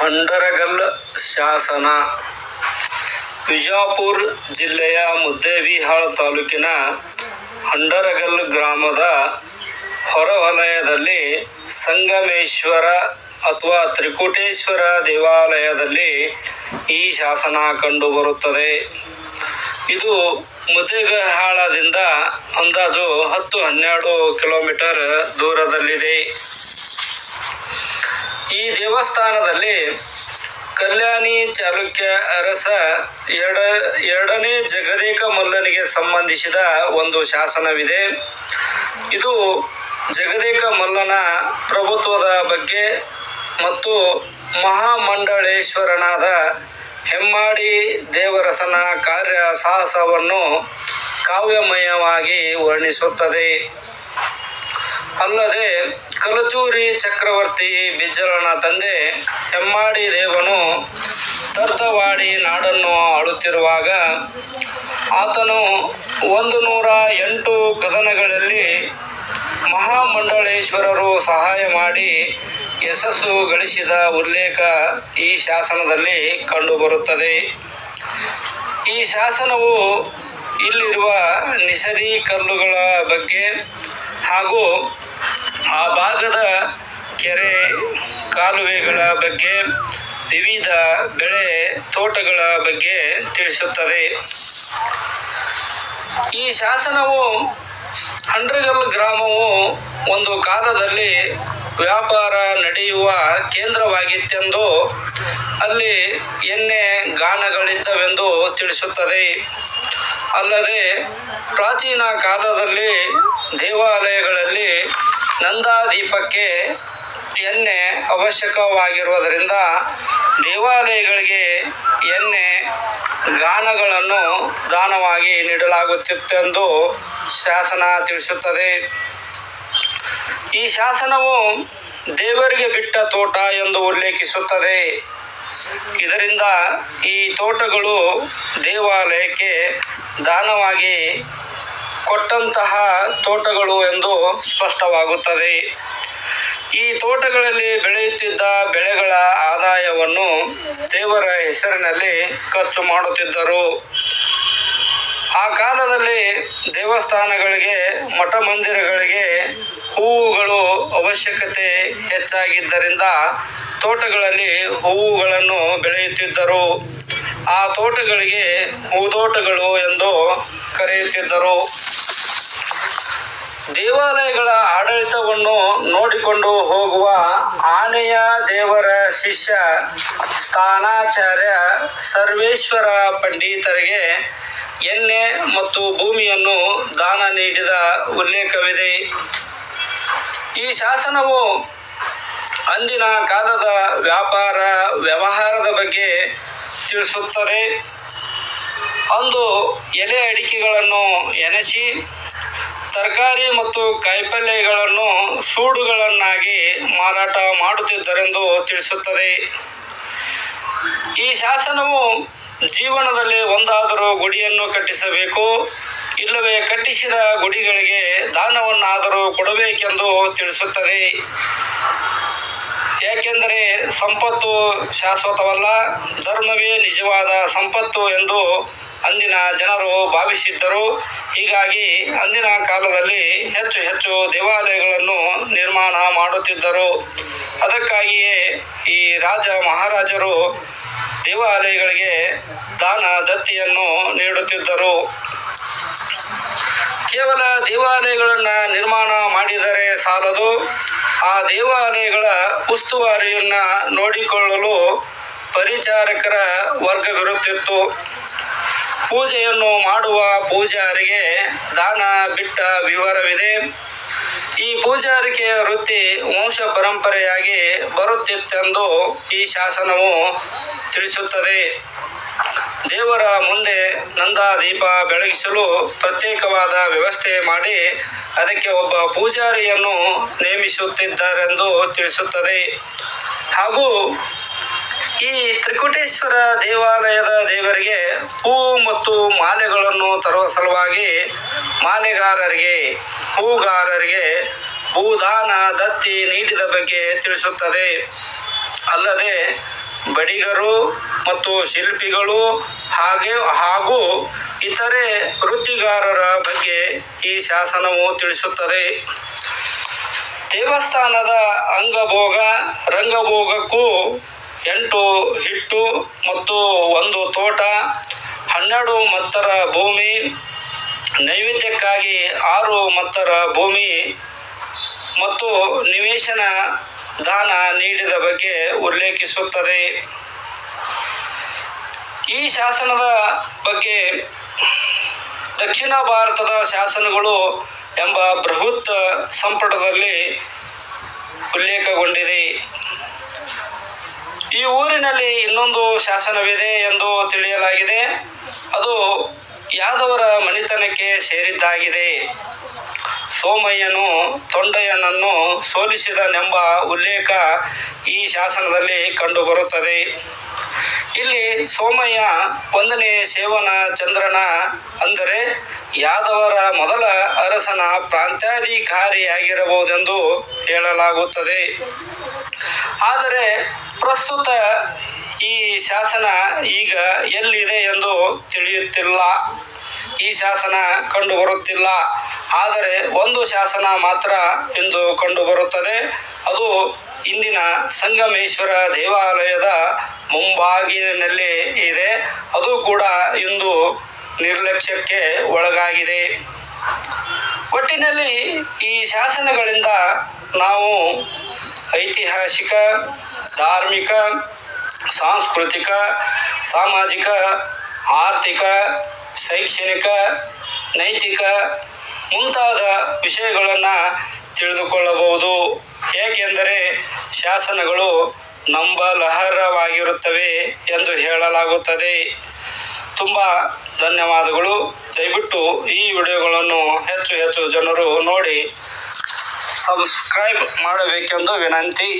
ಹಂಡರಗಲ್ ಶಾಸನ. ವಿಜಾಪುರ್ ಜಿಲ್ಲೆಯ ಮುದ್ದೇಬಿಹಾಳ್ ತಾಲೂಕಿನ ಹಂಡರಗಲ್ ಗ್ರಾಮದ ಹೊರವಲಯದಲ್ಲಿ ಸಂಗಮೇಶ್ವರ ಅಥವಾ ತ್ರಿಕುಟೇಶ್ವರ ದೇವಾಲಯದಲ್ಲಿ ಈ ಶಾಸನ ಕಂಡುಬರುತ್ತದೆ. ಇದು ಮುದ್ದೇಬಿಹಾಳದಿಂದ ಅಂದಾಜು ಹತ್ತು ಹನ್ನೆರಡು ಕಿಲೋಮೀಟರ್ ದೂರದಲ್ಲಿದೆ. ಈ ದೇವಸ್ಥಾನದಲ್ಲಿ ಕಲ್ಯಾಣಿ ಚಾಲುಕ್ಯ ಅರಸ ಎರಡ, ಎರಡನೇ ಜಗದೇಕ ಮಲ್ಲನಿಗೆ ಸಂಬಂಧಿಸಿದ ಒಂದು ಶಾಸನವಿದೆ. ಇದು ಜಗದೇಕ ಮಲ್ಲನ ಪ್ರಭುತ್ವದ ಬಗ್ಗೆ ಮತ್ತು ಮಹಾಮಂಡಳೇಶ್ವರನಾದ ಹೆಮ್ಮಾಡಿ ದೇವರಸನ ಕಾರ್ಯ ಸಾಹಸವನ್ನು ಕಾವ್ಯಮಯವಾಗಿ ವರ್ಣಿಸುತ್ತದೆ. ಅಲ್ಲದೆ ಕಲಚೂರಿ ಚಕ್ರವರ್ತಿ ಬಿಜ್ಜಲನ ತಂದೆ ಹೆಮ್ಮಾಡಿ ದೇವನು ತರ್ತವಾಡಿ ನಾಡನ್ನು ಆಳುತ್ತಿರುವಾಗ ಆತನು ಒಂದು ನೂರ ಎಂಟು ಕದನಗಳಲ್ಲಿ ಮಹಾಮಂಡಳೇಶ್ವರರು ಸಹಾಯ ಮಾಡಿ ಯಶಸ್ಸು ಗಳಿಸಿದ ಉಲ್ಲೇಖ ಈ ಶಾಸನದಲ್ಲಿ ಕಂಡುಬರುತ್ತದೆ. ಈ ಶಾಸನವು ಇಲ್ಲಿರುವ ನಿಸದಿ ಕಲ್ಲುಗಳ ಬಗ್ಗೆ ಹಾಗೂ ಆ ಭಾಗದ ಕೆರೆ ಕಾಲುವೆಗಳ ಬಗ್ಗೆ ವಿವಿಧ ಬೆಳೆ ತೋಟಗಳ ಬಗ್ಗೆ ತಿಳಿಸುತ್ತದೆ. ಈ ಶಾಸನವು ಹಂಡ್ರಗಲ್ ಗ್ರಾಮವು ಒಂದು ಕಾಲದಲ್ಲಿ ವ್ಯಾಪಾರ ನಡೆಯುವ ಕೇಂದ್ರವಾಗಿತ್ತೆಂದು ಅಲ್ಲಿ ಎಣ್ಣೆ ಗಾನಗಳಿದ್ದವೆಂದು ತಿಳಿಸುತ್ತದೆ. ಅಲ್ಲದೆ ಪ್ರಾಚೀನ ಕಾಲದಲ್ಲಿ ದೇವಾಲಯಗಳಲ್ಲಿ ನಂದಾದೀಪಕ್ಕೆ ಎಣ್ಣೆ ಅವಶ್ಯಕವಾಗಿರುವುದರಿಂದ ದೇವಾಲಯಗಳಿಗೆ ಎಣ್ಣೆ ಗಾನಗಳನ್ನು ದಾನವಾಗಿ ನೀಡಲಾಗುತ್ತಿತ್ತೆಂದು ಶಾಸನ ತಿಳಿಸುತ್ತದೆ. ಈ ಶಾಸನವು ದೇವರಿಗೆ ಬಿಟ್ಟ ತೋಟ ಎಂದು ಉಲ್ಲೇಖಿಸುತ್ತದೆ. ಇದರಿಂದ ಈ ತೋಟಗಳು ದೇವಾಲಯಕ್ಕೆ ದಾನವಾಗಿ ಕೊಟ್ಟಂತಹ ತೋಟಗಳು ಎಂದು ಸ್ಪಷ್ಟವಾಗುತ್ತದೆ. ಈ ತೋಟಗಳಲ್ಲಿ ಬೆಳೆಯುತ್ತಿದ್ದ ಬೆಳೆಗಳ ಆದಾಯವನ್ನು ದೇವರ ಹೆಸರಿನಲ್ಲಿ ಖರ್ಚು ಮಾಡುತ್ತಿದ್ದರು. ಆ ಕಾಲದಲ್ಲಿ ದೇವಸ್ಥಾನಗಳಿಗೆ ಮಠ ಮಂದಿರಗಳಿಗೆ ಹೂವುಗಳು ಅವಶ್ಯಕತೆ ಹೆಚ್ಚಾಗಿದ್ದರಿಂದ ತೋಟಗಳಲ್ಲಿ ಹೂವುಗಳನ್ನು ಬೆಳೆಯುತ್ತಿದ್ದರು. ಆ ತೋಟಗಳಿಗೆ ಹೂದೋಟಗಳು ಎಂದು ಕರೆಯುತ್ತಿದ್ದರು. ದೇವಾಲಯಗಳ ಆಡಳಿತವನ್ನು ನೋಡಿಕೊಂಡು ಹೋಗುವ ಆನೆಯ ದೇವರ ಶಿಷ್ಯ ಸ್ಥಾನಾಚಾರ್ಯ ಸರ್ವೇಶ್ವರ ಪಂಡಿತರಿಗೆ ಎಣ್ಣೆ ಮತ್ತು ಭೂಮಿಯನ್ನು ದಾನ ನೀಡಿದ ಉಲ್ಲೇಖವಿದೆ. ಈ ಶಾಸನವು ಅಂದಿನ ಕಾಲದ ವ್ಯಾಪಾರ ವ್ಯವಹಾರದ ಬಗ್ಗೆ ತಿಳಿಸುತ್ತದೆ. ಅಂದು ಎಲೆ ಅಡಿಕೆಗಳನ್ನು ಎನೆಸಿ ತರಕಾರಿ ಮತ್ತು ಕಾಯಿಪಲ್ಯಗಳನ್ನು ಸೂಡುಗಳನ್ನಾಗಿ ಮಾರಾಟ ಮಾಡುತ್ತಿದ್ದರೆಂದು ತಿಳಿಸುತ್ತದೆ. ಈ ಶಾಸನವು ಜೀವನದಲ್ಲಿ ಒಂದಾದರೂ ಗುಡಿಯನ್ನು ಕಟ್ಟಿಸಬೇಕು, ಇಲ್ಲವೇ ಕಟ್ಟಿಸಿದ ಗುಡಿಗಳಿಗೆ ದಾನವನ್ನಾದರೂ ಕೊಡಬೇಕೆಂದು ತಿಳಿಸುತ್ತದೆ. ಯಾಕೆಂದರೆ ಸಂಪತ್ತು ಶಾಶ್ವತವಲ್ಲ, ಧರ್ಮವೇ ನಿಜವಾದ ಸಂಪತ್ತು ಎಂದು ಅಂದಿನ ಜನರು ಭಾವಿಸಿದ್ದರು. ಹೀಗಾಗಿ ಅಂದಿನ ಕಾಲದಲ್ಲಿ ಹೆಚ್ಚು ಹೆಚ್ಚು ದೇವಾಲಯಗಳನ್ನು ನಿರ್ಮಾಣ ಮಾಡುತ್ತಿದ್ದರು. ಅದಕ್ಕಾಗಿಯೇ ಈ ರಾಜ ಮಹಾರಾಜರು ದೇವಾಲಯಗಳಿಗೆ ದಾನ ದತ್ತಿಯನ್ನು ನೀಡುತ್ತಿದ್ದರು. ಕೇವಲ ದೇವಾಲಯಗಳನ್ನು ನಿರ್ಮಾಣ ಮಾಡಿದರೆ ಸಾಲದು. ಆ ದೇವಾಲಯಗಳ ಉಸ್ತುವಾರಿಯನ್ನು ನೋಡಿಕೊಳ್ಳಲು ಪರಿಚಾರಕರ ವರ್ಗವಿರುತ್ತಿತ್ತು. ಪೂಜೆಯನ್ನು ಮಾಡುವ ಪೂಜಾರಿಗೆ ದಾನ ಬಿಟ್ಟ ವಿವರವಿದೆ. ಈ ಪೂಜಾರಿಕೆಯ ವೃತ್ತಿ ವಂಶ ಪರಂಪರೆಯಾಗಿ ಬರುತ್ತಿತ್ತೆಂದು ಈ ಶಾಸನವು ತಿಳಿಸುತ್ತದೆ. ದೇವರ ಮುಂದೆ ನಂದಾದೀಪ ಬೆಳಗಿಸಲು ಪ್ರತ್ಯೇಕವಾದ ವ್ಯವಸ್ಥೆ ಮಾಡಿ ಅದಕ್ಕೆ ಒಬ್ಬ ಪೂಜಾರಿಯನ್ನು ನೇಮಿಸುತ್ತಿದ್ದಾರೆಂದು ತಿಳಿಸುತ್ತದೆ. ಹಾಗೂ ಈ ತ್ರಿಕುಟೇಶ್ವರ ದೇವಾಲಯದ ದೇವರಿಗೆ ಹೂ ಮತ್ತು ಮಾಲೆಗಳನ್ನು ತರುವ ಸಲುವಾಗಿ ಮಾಲೆಗಾರರಿಗೆ, ಹೂಗಾರರಿಗೆ ಭೂದಾನ, ದತ್ತಿ ನೀಡಿದ ಬಗ್ಗೆ ತಿಳಿಸುತ್ತದೆ. ಅಲ್ಲದೆ ಬಡಿಗರು ಮತ್ತು ಶಿಲ್ಪಿಗಳು ಹಾಗೆ ಹಾಗೂ ಇತರೆ ವೃತ್ತಿಗಾರರ ಬಗ್ಗೆ ಈ ಶಾಸನವು ತಿಳಿಸುತ್ತದೆ. ದೇವಸ್ಥಾನದ ಅಂಗಭೋಗ, ರಂಗಭೋಗಕ್ಕೂ ಎಂಟು ಹಿಟ್ಟು ಮತ್ತು ಒಂದು ತೋಟ, ಹನ್ನೆರಡು ಮತ್ತರ ಭೂಮಿ, ನೈವೇದ್ಯಕ್ಕಾಗಿ ಆರು ಮತ್ತರ ಭೂಮಿ ಮತ್ತು ನಿವೇಶನ ದಾನ ನೀಡಿದ ಬಗ್ಗೆ ಉಲ್ಲೇಖಿಸುತ್ತದೆ. ಈ ಶಾಸನದ ಬಗ್ಗೆ ದಕ್ಷಿಣ ಭಾರತದ ಶಾಸನಗಳು ಎಂಬ ಬೃಹತ್ ಸಂಪುಟದಲ್ಲಿ ಉಲ್ಲೇಖಗೊಂಡಿದೆ. ಈ ಊರಿನಲ್ಲಿ ಇನ್ನೊಂದು ಶಾಸನವಿದೆ ಎಂದು ತಿಳಿಯಲಾಗಿದೆ. ಅದು ಯಾದವರ ಮನೆತನಕ್ಕೆ ಸೇರಿದ್ದಾಗಿದೆ. ಸೋಮಯ್ಯನು ತೊಂಡಯ್ಯನನ್ನು ಸೋಲಿಸಿದನೆಂಬ ಉಲ್ಲೇಖ ಈ ಶಾಸನದಲ್ಲಿ ಕಂಡುಬರುತ್ತದೆ. ಇಲ್ಲಿ ಸೋಮಯ್ಯ ಒಂದನೇ ಸೇವನ ಚಂದ್ರನ ಅಂದರೆ ಯಾದವರ ಮೊದಲ ಅರಸನ ಪ್ರಾಂತ್ಯಾಧಿಕಾರಿಯಾಗಿರಬಹುದೆಂದು ಹೇಳಲಾಗುತ್ತದೆ. ಆದರೆ ಪ್ರಸ್ತುತ ಈ ಶಾಸನ ಈಗ ಎಲ್ಲಿದೆ ಎಂದು ತಿಳಿಯುತ್ತಿಲ್ಲ. ಈ ಶಾಸನ ಕಂಡುಬರುತ್ತಿಲ್ಲ. ಆದರೆ ಒಂದು ಶಾಸನ ಮಾತ್ರ ಇಂದು ಕಂಡುಬರುತ್ತದೆ. ಅದು ಇಂದಿನ ಸಂಗಮೇಶ್ವರ ದೇವಾಲಯದ ಮುಂಭಾಗಿಲಿನಲ್ಲಿ ಇದೆ. ಅದು ಕೂಡ ಇಂದು ನಿರ್ಲಕ್ಷ್ಯಕ್ಕೆ ಒಳಗಾಗಿದೆ. ಒಟ್ಟಿನಲ್ಲಿ ಈ ಶಾಸನಗಳಿಂದ ನಾವು ಐತಿಹಾಸಿಕ, ಧಾರ್ಮಿಕ, ಸಾಂಸ್ಕೃತಿಕ, ಸಾಮಾಜಿಕ, ಆರ್ಥಿಕ, ಶೈಕ್ಷಣಿಕ, ನೈತಿಕ ಮುಂತಾದ ವಿಷಯಗಳನ್ನು ತಿಳಿದುಕೊಳ್ಳಬಹುದು. ಏಕೆಂದರೆ ಶಾಸನಗಳು ನಂಬಲಹರವಾಗಿರುತ್ತವೆ ಎಂದು ಹೇಳಲಾಗುತ್ತದೆ. ತುಂಬ ಧನ್ಯವಾದಗಳು. ದಯವಿಟ್ಟು ಈ ವಿಡಿಯೋಗಳನ್ನು ಹೆಚ್ಚು ಹೆಚ್ಚು ಜನರು ನೋಡಿ ಸಬ್ಸ್ಕ್ರೈಬ್ ಮಾಡಬೇಕೆಂದು ವಿನಂತಿ.